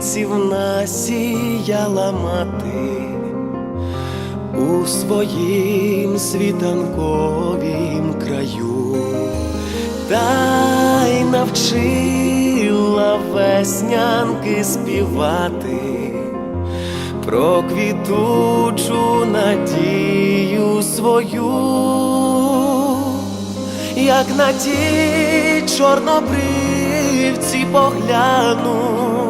квітів насіяла мати у своїм світанковім краю, та й навчила веснянки співати про квітучу надію свою, як на ті чорнобривці погляну,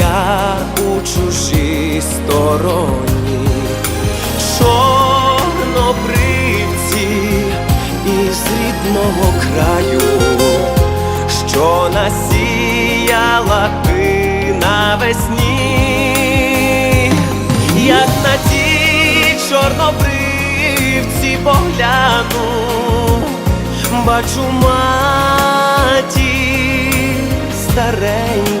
стороні, чорнобривці із рідного краю, що насіяла ти навесні, як на ті чорнобривці погляну, бачу матір стареньку,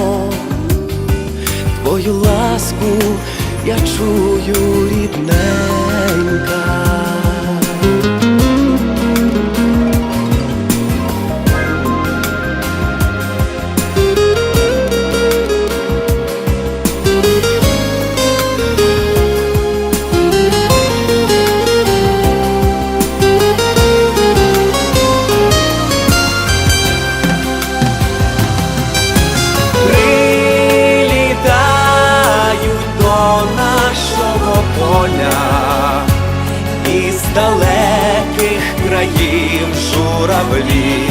я чую далеких країв журавлі,